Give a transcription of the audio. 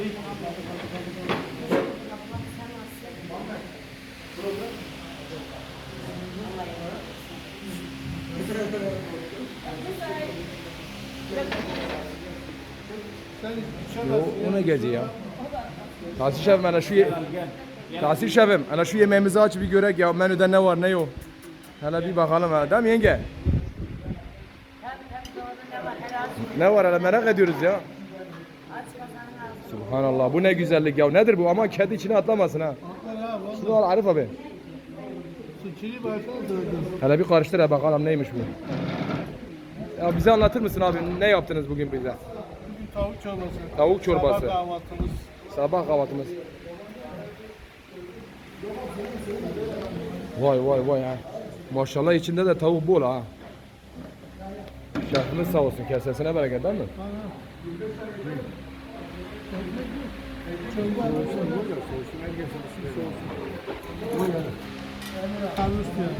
Yo, o ne gece ya? Tahsil şefim ana şu ye... Tahsil şefim ana şu yemeğimizi aç bir görek ya menüde ne var ne yok. Hele bir bakalım ha. Değil mi yenge? Ne var hele merak ediyoruz ya. Subhanallah bu ne güzellik ya. Nedir bu? Ama kedi içine atlamasın ha. Atlar ha. Şunu al Arif abi. Dövdüm. Hele bir karıştır ha bakalım neymiş bu. Ya bize anlatır mısın abi? Ne yaptınız bugün bize? Bugün tavuk çorbası. Tavuk çorbası. Sabah kahvaltımız. Sabah kahvaltımız. Vay vay vay ha. Maşallah içinde de tavuk bol ha. Şefimiz sağ olsun kesesine bereket değil mi? Kalmış diyor.